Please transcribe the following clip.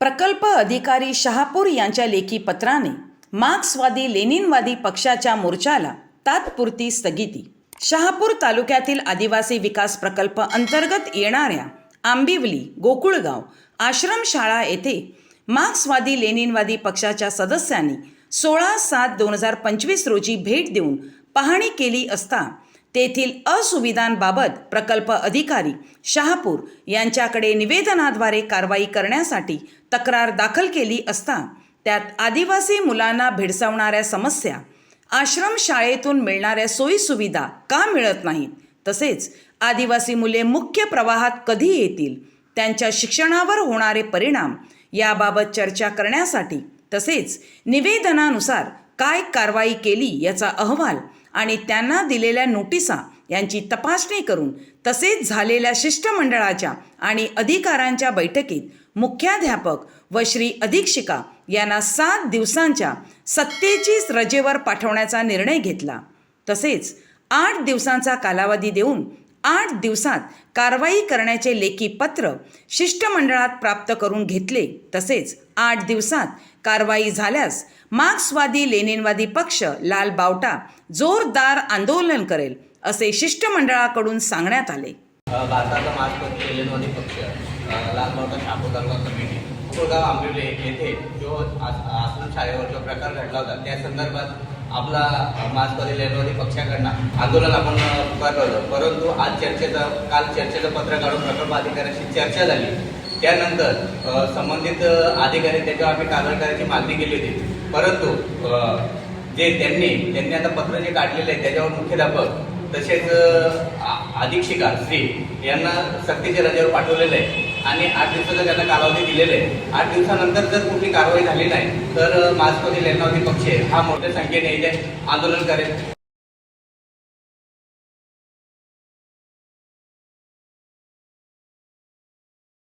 प्रकल्प अधिकारी शहापूर यांच्या लेखी पत्राने मार्क्सवादी लेनिनवादी पक्षाच्या मोर्चाला तात्पुरती स्थगिती. शहापूर तालुक्यातील आदिवासी विकास प्रकल्प अंतर्गत येणाऱ्या आंबिवली गोकुळगाव आश्रमशाळा येथे मार्क्सवादी लेनिनवादी पक्षाच्या सदस्यांनी सोळा सात दोन हजार पंचवीस रोजी भेट देऊन पाहणी केली असता तेथील असुविधांबाबत प्रकल्प अधिकारी शहापूर यांच्याकडे निवेदनाद्वारे कारवाई करण्यासाठी तक्रार दाखल केली असता त्यात आदिवासी मुलांना भेडसावणाऱ्या समस्या आश्रम शाळेतून मिळणाऱ्या सोयीसुविधा का मिळत नाहीत तसेच आदिवासी मुले मुख्य प्रवाहात कधी येतील त्यांच्या शिक्षणावर होणारे परिणाम याबाबत चर्चा करण्यासाठी तसेच निवेदनानुसार काय कारवाई केली याचा अहवाल आणि त्यांना दिलेल्या नोटिसा यांची तपासणी करून तसेच झालेल्या शिष्टमंडळाच्या आणि अधिकाऱ्यांच्या बैठकीत मुख्याध्यापक व श्री अधीक्षिका यांना सात दिवसांच्या सत्तेचीच रजेवर पाठवण्याचा निर्णय घेतला. तसेच आठ दिवसांचा कालावधी देऊन आठ दिवसात कारवाई करण्याचे लेखी पत्र शिष्टमंडळात प्राप्त करून घेतले. तसेच आठ दिवसात कारवाई झाल्यास मार्क्सवादी लेनिनवादी पक्ष लाल बावटा जोरदार आंदोलन करेल असे शिष्टमंडळाकडून सांगण्यात आले. भारताचा मार्क्सवादी लेनिनवादी पक्ष लाल बावटा शापूर कमिटी कोळगाव आंबिवले येथे जो आस- आश्रम शाळेवर जो प्रकार घडला होता त्या संदर्भात आपला अ, मार्क्सवादी पक्षाकडनं आंदोलन आपण पुकारलं होतं परंतु आज चर्चेचं काल चर्चेचं पत्र काढून प्रकल्प अधिकाऱ्याशी चर्चा झाली. त्यानंतर संबंधित अधिकारी त्याच्यावर आम्ही कारवाई करायची मागणी केली होती. परंतु जे त्यांनी त्यांनी आता पत्र जे काढलेलं आहे त्याच्यावर मुख्याध्यापक तसेच अधीक्षिका श्री यांना सक्तीच्या रजेवर पाठवलेलं आहे. आणि आठ दिवसाचा त्यांना कालावधी दिलेला आहे. आठ दिवसानंतर जर कुठली कारवाई झाली नाही तर मार्क्सवादी लेनावधी पक्ष हा मोठ्या संख्येने इथे आंदोलन करेल.